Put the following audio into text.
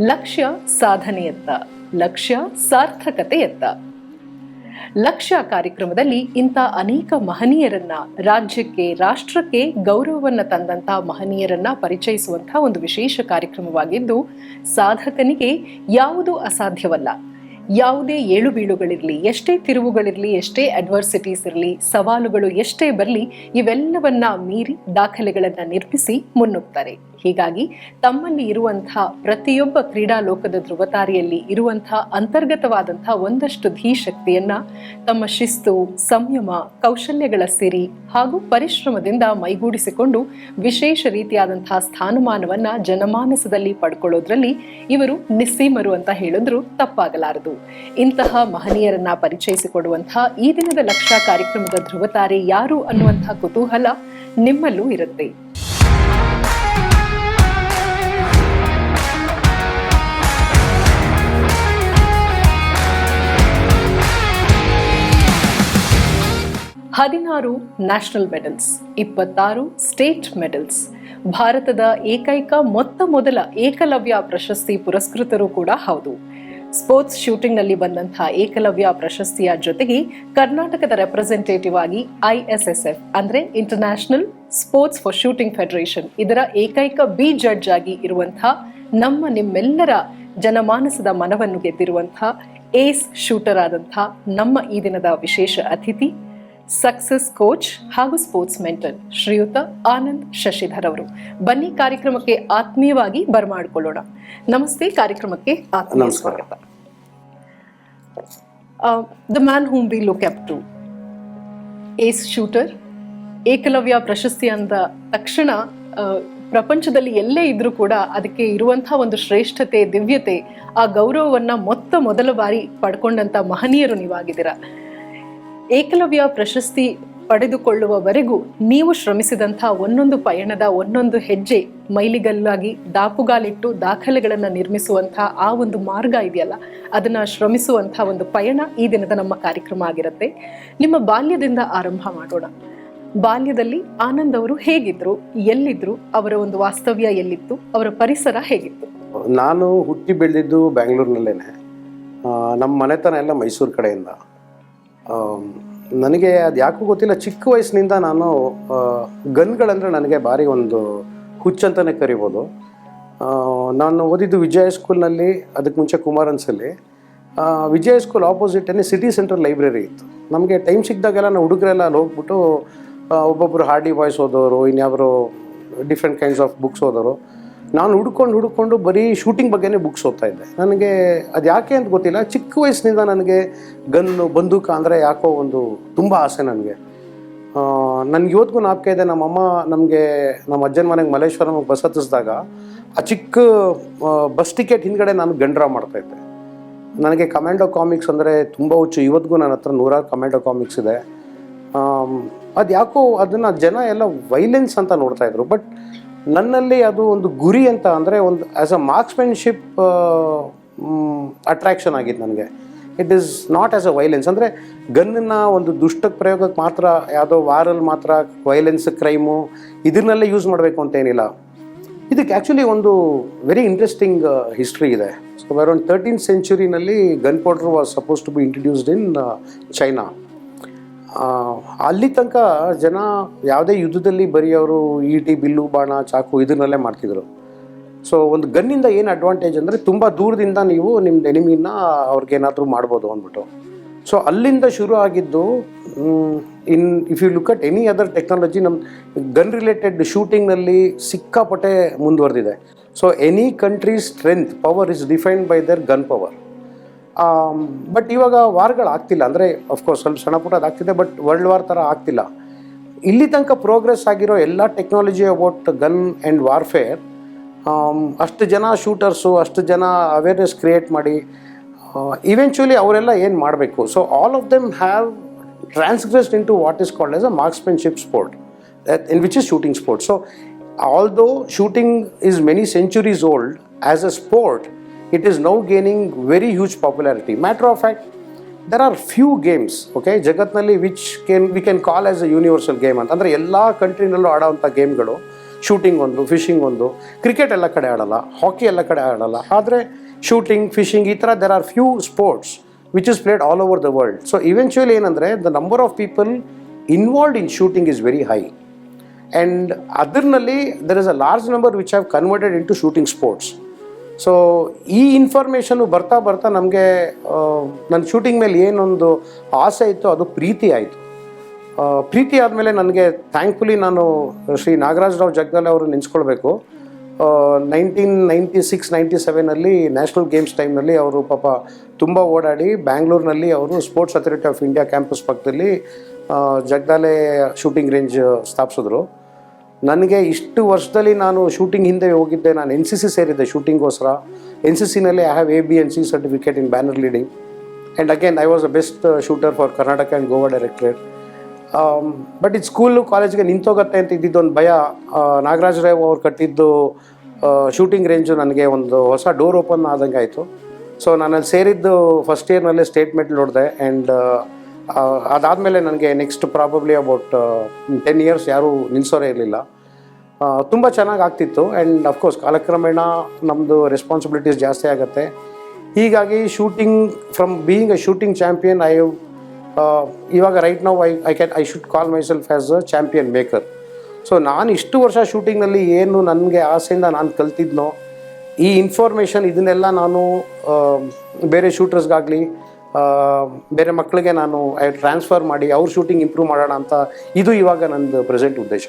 ಲಕ್ಷ್ಯ ಸಾಧನೆಯತ್ತ, ಲಕ್ಷ್ಯ ಸಾರ್ಥಕತೆಯತ್ತ. ಲಕ್ಷ್ಯ ಕಾರ್ಯಕ್ರಮದಲ್ಲಿ ಇಂಥ ಅನೇಕ ಮಹನೀಯರನ್ನ, ರಾಜ್ಯಕ್ಕೆ, ರಾಷ್ಟ್ರಕ್ಕೆ ಗೌರವವನ್ನು ತಂದಂತ ಮಹನೀಯರನ್ನ ಪರಿಚಯಿಸುವಂತಹ ಒಂದು ವಿಶೇಷ ಕಾರ್ಯಕ್ರಮವಾಗಿದ್ದು, ಸಾಧಕನಿಗೆ ಯಾವುದು ಅಸಾಧ್ಯವಲ್ಲ. ಯಾವುದೇ ಏಳು ಬೀಳುಗಳಿರಲಿ, ಎಷ್ಟೇ ತಿರುವುಗಳಿರಲಿ, ಎಷ್ಟೇ ಅಡ್ವರ್ಸಿಟೀಸ್ ಇರಲಿ, ಸವಾಲುಗಳು ಎಷ್ಟೇ ಬರಲಿ, ಇವೆಲ್ಲವನ್ನ ಮೀರಿ ದಾಖಲೆಗಳನ್ನು ನಿರ್ಮಿಸಿ ಮುನ್ನುಗ್ತಾರೆ. ಹೀಗಾಗಿ ತಮ್ಮಲ್ಲಿ ಇರುವಂತಹ ಪ್ರತಿಯೊಬ್ಬ ಕ್ರೀಡಾ ಲೋಕದ ಧ್ರುವತಾರಿಯಲ್ಲಿ ಇರುವಂತಹ ಅಂತರ್ಗತವಾದಂತಹ ಒಂದಷ್ಟು ಧೀಶಕ್ತಿಯನ್ನ, ತಮ್ಮ ಶಿಸ್ತು, ಸಂಯಮ, ಕೌಶಲ್ಯಗಳ ಸಿರಿ ಹಾಗೂ ಪರಿಶ್ರಮದಿಂದ ಮೈಗೂಡಿಸಿಕೊಂಡು ವಿಶೇಷ ರೀತಿಯಾದಂತಹ ಸ್ಥಾನಮಾನವನ್ನ ಜನಮಾನಸದಲ್ಲಿ ಪಡ್ಕೊಳ್ಳೋದ್ರಲ್ಲಿ ಇವರು ನಿಸ್ಸೀಮರು ಅಂತ ಹೇಳಿದ್ರು ತಪ್ಪಾಗಲಾರದು. ಇಂತಹ ಮಹನೀಯರನ್ನ ಪರಿಚಯಿಸಿಕೊಡುವಂತಹ ಈ ದಿನದ ಲಕ್ಷ ಕಾರ್ಯಕ್ರಮದ ಧ್ರುವತಾರೆ ಯಾರು ಅನ್ನುವಂತಹ ಕುತೂಹಲ ನಿಮ್ಮಲ್ಲೂ ಇರುತ್ತೆ. ಹದಿನಾರು ನ್ಯಾಷನಲ್ ಮೆಡಲ್ಸ್, ಇಪ್ಪತ್ತಾರು ಸ್ಟೇಟ್ ಮೆಡಲ್ಸ್, ಭಾರತದ ಏಕೈಕ ಮೊತ್ತ ಮೊದಲ ಏಕಲವ್ಯ ಪ್ರಶಸ್ತಿ ಪುರಸ್ಕೃತರು ಕೂಡ ಹೌದು. ಸ್ಪೋರ್ಟ್ಸ್ ಶೂಟಿಂಗ್ನಲ್ಲಿ ಬಂದಂತಹ ಏಕಲವ್ಯ ಪ್ರಶಸ್ತಿಯ ಜೊತೆಗೆ ಕರ್ನಾಟಕದ ರೆಪ್ರೆಸೆಂಟೇಟಿವ್ ಆಗಿ ಐಎಸ್ಎಸ್ಎಫ್ ಅಂದರೆ international sports for shooting federation ಇದರ ಏಕೈಕ ಬಿ ಜಡ್ಜ್ ಆಗಿ ಇರುವಂತಹ ನಮ್ಮ ನಿಮ್ಮೆಲ್ಲರ ಜನಮಾನಸದ ಮನವನ್ನು ಗೆದ್ದಿರುವಂತಹ ಏಸ್ ಶೂಟರ್ ಆದಂತಹ ನಮ್ಮ ಈ ದಿನದ ವಿಶೇಷ ಅತಿಥಿ ಸಕ್ಸಸ್ ಕೋಚ್ ಹಾಗೂ ಸ್ಪೋರ್ಟ್ಸ್ ಮೆಂಟರ್ ಶ್ರೀಯುತ ಆನಂದ್ ಶಶಿಧರ್ ಅವರು. ಬನ್ನಿ ಕಾರ್ಯಕ್ರಮಕ್ಕೆ ಆತ್ಮೀಯವಾಗಿ ಬರಮಾಡಿಕೊಳ್ಳೋಣ. ನಮಸ್ತೆ ಕಾರ್ಯಕ್ರಮಕ್ಕೆ ಆತ್ಮೀಯ. ಸ್ವಾಗತ. The man whom be look up to ace shooter Ekalavya ಪ್ರಶಸ್ತಿ ಅಂದ ತಕ್ಷಣ ಪ್ರಪಂಚದಲ್ಲಿ ಎಲ್ಲೇ ಇದ್ರೂ ಕೂಡ ಅದಕ್ಕೆ ಇರುವಂತಹ ಒಂದು ಶ್ರೇಷ್ಠತೆ ದಿವ್ಯತೆ ಆ ಗೌರವವನ್ನ ಮೊತ್ತ ಮೊದಲ ಬಾರಿ ಪಡ್ಕೊಂಡಂತ ಮಹನೀಯರು ನೀವಾಗಿದ್ದೀರಾ. ಏಕಲವ್ಯ ಪ್ರಶಸ್ತಿ ಪಡೆದುಕೊಳ್ಳುವವರೆಗೂ ನೀವು ಶ್ರಮಿಸಿದಂಥ ಒಂದೊಂದು ಪಯಣದ ಒಂದೊಂದು ಹೆಜ್ಜೆ ಮೈಲಿಗಲ್ಲಾಗಿ ದಾಪುಗಾಲಿಟ್ಟು ದಾಖಲೆಗಳನ್ನು ನಿರ್ಮಿಸುವಂಥ ಆ ಒಂದು ಮಾರ್ಗ ಇದೆಯಲ್ಲ, ಅದನ್ನು ಶ್ರಮಿಸುವಂಥ ಒಂದು ಪಯಣ ಈ ದಿನದ ನಮ್ಮ ಕಾರ್ಯಕ್ರಮ ಆಗಿರುತ್ತೆ. ನಿಮ್ಮ ಬಾಲ್ಯದಿಂದ ಆರಂಭ ಮಾಡೋಣ. ಬಾಲ್ಯದಲ್ಲಿ ಆನಂದ್ ಅವರು ಹೇಗಿದ್ರು, ಎಲ್ಲಿದ್ರು, ಅವರ ಒಂದು ವಾಸ್ತವ್ಯ ಎಲ್ಲಿತ್ತು, ಅವರ ಪರಿಸರ ಹೇಗಿತ್ತು? ನಾನು ಹುಟ್ಟಿ ಬೆಳೆದಿದ್ದು ಬ್ಯಾಂಗ್ಳೂರ್ನಲ್ಲೇನೆ. ನಮ್ಮ ಮನೆತನ ಎಲ್ಲ ಮೈಸೂರು ಕಡೆಯಿಂದ. ನನಗೆ ಅದು ಯಾಕೂ ಗೊತ್ತಿಲ್ಲ. ಚಿಕ್ಕ ವಯಸ್ಸಿನಿಂದ ನಾನು ಗನ್ಗಳಂದರೆ ನನಗೆ ಭಾರಿ ಒಂದು ಹುಚ್ಚಂತಲೇ ಕರಿಬೋದು. ನಾನು ಓದಿದ್ದು ವಿಜಯ ಸ್ಕೂಲ್ನಲ್ಲಿ, ಅದಕ್ಕೆ ಮುಂಚೆ ಕುಮಾರನ್ಸಲ್ಲಿ. ವಿಜಯ ಸ್ಕೂಲ್ ಆಪೋಸಿಟಲ್ಲಿ ಸಿಟಿ ಸೆಂಟ್ರಲ್ ಲೈಬ್ರರಿ ಇತ್ತು. ನಮಗೆ ಟೈಮ್ ಸಿಕ್ಕಿದಾಗೆಲ್ಲ ನಾವು ಹುಡುಗರೆಲ್ಲ ಅಲ್ಲಿ ಹೋಗ್ಬಿಟ್ಟು ಒಬ್ಬೊಬ್ಬರು ಹಾರ್ಡಿ ಬಾಯ್ಸ್ ಓದೋರು ಇನ್ಯಾವರು ಡಿಫ್ರೆಂಟ್ ಕೈಂಡ್ಸ್ ಆಫ್ ಬುಕ್ಸ್ ಓದೋರು. ನಾನು ಹುಡ್ಕೊಂಡು ಹುಡ್ಕೊಂಡು ಬರೀ ಶೂಟಿಂಗ್ ಬಗ್ಗೆನೇ ಬುಕ್ಸ್ ಓದ್ತಾ ಇದ್ದೆ. ನನಗೆ ಅದು ಯಾಕೆ ಅಂತ ಗೊತ್ತಿಲ್ಲ. ಚಿಕ್ಕ ವಯಸ್ಸಿನಿಂದ ನನಗೆ ಗನ್ನು, ಬಂದೂಕ ಅಂದರೆ ಯಾಕೋ ಒಂದು ತುಂಬ ಆಸೆ ನನಗೆ. ನನಗೆ ಇವತ್ತಿಗೂ ನಾಪ್ಕೆ ಇದೆ ನಮ್ಮಮ್ಮ ನಮಗೆ, ನಮ್ಮ ಅಜ್ಜನ ಮನೆಗೆ ಮಲ್ಲೇಶ್ವರಮಿಗೆ ಬಸ್ ಹತ್ತಿಸಿದಾಗ ಆ ಚಿಕ್ಕ ಬಸ್ ಟಿಕೆಟ್ ಹಿಂದ್ಗಡೆ ನಾನು ಗಂಡ್ರಾ ಮಾಡ್ತಾ ಇದ್ದೆ. ನನಗೆ ಕಮ್ಯಾಂಡೋ ಕಾಮಿಕ್ಸ್ ಅಂದರೆ ತುಂಬ ಹುಚ್ಚು. ಇವತ್ತಿಗೂ ನನ್ನ ಹತ್ರ ನೂರಾರು ಕಮ್ಯಾಂಡೋ ಕಾಮಿಕ್ಸ್ ಇದೆ. ಅದು ಯಾಕೋ ಅದನ್ನು ಜನ ಎಲ್ಲ ವೈಲೆನ್ಸ್ ಅಂತ ನೋಡ್ತಾಯಿದ್ರು ಬಟ್ ನನ್ನಲ್ಲಿ ಅದು ಒಂದು ಗುರಿ ಅಂತ ಅಂದರೆ ಒಂದು ಆ್ಯಸ್ ಅ ಮಾರ್ಕ್ಸ್ಮೆನ್ಶಿಪ್ ಅಟ್ರ್ಯಾಕ್ಷನ್ ಆಗಿತ್ತು ನನಗೆ. It is not as a violence ಅಂದರೆ ಗನ್ನನ್ನು ಒಂದು ದುಷ್ಟ ಪ್ರಯೋಗಕ್ಕೆ ಮಾತ್ರ, ಯಾವುದೋ ವಾರಲ್ಲಿ ಮಾತ್ರ ವೈಲೆನ್ಸ್ ಕ್ರೈಮು ಇದನ್ನೆಲ್ಲ ಯೂಸ್ ಮಾಡಬೇಕು ಅಂತೇನಿಲ್ಲ ಇದಕ್ಕೆ ಆ್ಯಕ್ಚುಲಿ ಒಂದು ವೆರಿ ಇಂಟ್ರೆಸ್ಟಿಂಗ್ ಹಿಸ್ಟ್ರಿ ಇದೆ. So around thirteen ಸೆಂಚುರಿನಲ್ಲಿ gun powder was suppose to be introduced in China ಅಲ್ಲಿ ತನಕ ಜನ ಯಾವುದೇ ಯುದ್ಧದಲ್ಲಿ ಬರೀ ಅವರು ಈಟಿ, ಬಿಲ್ಲು, ಬಾಣ, ಚಾಕು ಇದನ್ನೆಲ್ಲೇ ಮಾಡ್ತಿದ್ರು. ಸೊ ಒಂದು ಗನ್ನಿಂದ ಏನು ಅಡ್ವಾಂಟೇಜ್ ಅಂದರೆ ತುಂಬ ದೂರದಿಂದ ನೀವು ನಿಮ್ಮ ಎನಿಮಿನ ಅವ್ರಿಗೇನಾದರೂ ಮಾಡ್ಬೋದು ಅಂದ್ಬಿಟ್ಟು. ಸೊ ಅಲ್ಲಿಂದ ಶುರು ಆಗಿದ್ದು in if you look at any other technology ನಮ್ಮ ಗನ್ ರಿಲೇಟೆಡ್ ಶೂಟಿಂಗ್ನಲ್ಲಿ ಸಿಕ್ಕಾಪಟ್ಟೆ ಮುಂದುವರೆದಿದೆ. So any countries strength power is defined by their gun power but ಇವಾಗ ವಾರ್ಗಳು ಆಗ್ತಿಲ್ಲ. ಅಂದರೆ ಅಫ್ಕೋರ್ಸ್ ಸ್ವಲ್ಪ ಸಣ್ಣ ಪುಟ್ಟ ಆಗ್ತಿದೆ ಬಟ್ ವರ್ಲ್ಡ್ ವಾರ್ ಥರ ಆಗ್ತಿಲ್ಲ. ಇಲ್ಲಿ ತನಕ ಪ್ರೋಗ್ರೆಸ್ ಆಗಿರೋ ಎಲ್ಲ technology about gun and warfare ಅಷ್ಟು ಜನ ಶೂಟರ್ಸು ಅಷ್ಟು ಜನ ಅವೇರ್ನೆಸ್ ಕ್ರಿಯೇಟ್ ಮಾಡಿ ಇವೆಂಚುಲಿ ಅವರೆಲ್ಲ ಏನು ಮಾಡಬೇಕು? So all of them have transgressed into what is called as a marksmanship sport in which is shooting sport so although shooting is many centuries old as a sport it is now gaining very huge popularity. Matter of fact, there are few games okay ಜಗತ್ನಲ್ಲಿ which can we can call as a universal game ಅಂತ. ಅಂದರೆ ಎಲ್ಲ ಕಂಟ್ರಿನಲ್ಲೂ ಆಡೋವಂಥ ಗೇಮ್ಗಳು shooting ಒಂದು fishing ಒಂದು cricket ಎಲ್ಲ ಕಡೆ ಆಡಲ್ಲ ಹಾಕಿ ಎಲ್ಲ ಕಡೆ ಆಡಲ್ಲ. ಆದರೆ ಶೂಟಿಂಗ್ ಫಿಶಿಂಗ್ ಈ ಥರ there are few sports which is played all over the world so eventually ಏನಂದರೆ the number of people involved in shooting is very high and ಅದರಲ್ಲಿ there is a large number which have converted into shooting sports so ಈ information ಬರ್ತಾ ಬರ್ತಾ ನಮಗೆ ನನ್ನ shooting ಮೇಲೆ ಏನೊಂದು ಆಸೆ ಇತ್ತು ಅದು ಪ್ರೀತಿ ಆಯಿತು. ಪ್ರೀತಿ ಆದಮೇಲೆ ನನಗೆ ಥ್ಯಾಂಕ್ಫುಲಿ ನಾನು ಶ್ರೀ ನಾಗರಾಜ್ ರಾವ್ ಜಗ್ದಾಲೆ ಅವರು ನೆನೆಸ್ಕೊಳ್ಬೇಕು. ನೈನ್ಟೀನ್ ನೈಂಟಿ ಸಿಕ್ಸ್ ನೈಂಟಿ ಸೆವೆನಲ್ಲಿ ನ್ಯಾಷನಲ್ ಗೇಮ್ಸ್ ಟೈಮ್ನಲ್ಲಿ ಅವರು ಪಾಪ ತುಂಬ ಓಡಾಡಿ ಬ್ಯಾಂಗ್ಳೂರಿನಲ್ಲಿ ಅವರು sports authority of India campus ಪಕ್ಕದಲ್ಲಿ ಜಗ್ದಾಲೆ ಶೂಟಿಂಗ್ ರೇಂಜ್ ಸ್ಥಾಪಿಸಿದ್ರು. ನನಗೆ ಇಷ್ಟು ವರ್ಷದಲ್ಲಿ ನಾನು ಶೂಟಿಂಗ್ ಹಿಂದೆ ಹೋಗಿದ್ದೆ. ನಾನು ಎನ್ ಸಿ ಸಿ ಸೇರಿದ್ದೆ ಶೂಟಿಂಗ್ಗೋಸ್ಕರ N C ಸಿನಲ್ಲಿ I have A B N C certificate in banner leading and again I was a best shooter for Karnataka and Goa directorate but ಇದು ಸ್ಕೂಲು ಕಾಲೇಜ್ಗೆ ನಿಂತೋಗತ್ತೆ ಅಂತ ಇದ್ದಿದ್ದೊಂದು ಭಯ ನಾಗರಾಜ್ ರಾವ್ ಅವ್ರು ಕಟ್ಟಿದ್ದು ಶೂಟಿಂಗ್ ರೇಂಜು ನನಗೆ ಒಂದು ಹೊಸ ಡೋರ್ ಓಪನ್ ಆದಂಗೆ ಆಯಿತು ಸೊ ಅಲ್ಲಿ ಸೇರಿದ್ದು ಫಸ್ಟ್ ಇಯರ್ನಲ್ಲೇ ಸ್ಟೇಟ್ಮೆಂಟ್ ನೋಡಿದೆ. ಆ್ಯಂಡ್ ಅದಾದಮೇಲೆ ನನಗೆ next probably about ten years ಯಾರೂ ನಿಲ್ಲಿಸೋರೇ ಇರಲಿಲ್ಲ. ತುಂಬ ಚೆನ್ನಾಗಿ ಆಗ್ತಿತ್ತು ಆ್ಯಂಡ್ ಅಫ್ಕೋರ್ಸ್ ಕಾಲಕ್ರಮೇಣ ನಮ್ಮದು ರೆಸ್ಪಾನ್ಸಿಬಿಲಿಟೀಸ್ ಜಾಸ್ತಿ ಆಗುತ್ತೆ. ಹೀಗಾಗಿ shooting from being a shooting champion I ಇವಾಗ right now I I can I should call myself as a champion maker so ನಾನು ಇಷ್ಟು ವರ್ಷ ಶೂಟಿಂಗ್ನಲ್ಲಿ ಏನು ನನಗೆ ಆಸೆಯಿಂದ ನಾನು ಕಲ್ತಿದ್ನೋ, ಈ ಇನ್ಫಾರ್ಮೇಷನ್ ಇದನ್ನೆಲ್ಲ ನಾನು ಬೇರೆ ಶೂಟರ್ಸ್ಗಾಗಲಿ ಬೇರೆ ಮಕ್ಕಳಿಗೆ ನಾನು ಟ್ರಾನ್ಸ್ಫರ್ ಮಾಡಿ ಅವ್ರ ಶೂಟಿಂಗ್ ಇಂಪ್ರೂವ್ ಮಾಡೋಣ ಅಂತ ಇದು ಇವಾಗ ನಂದು ಪ್ರೆಸೆಂಟ್ ಉದ್ದೇಶ.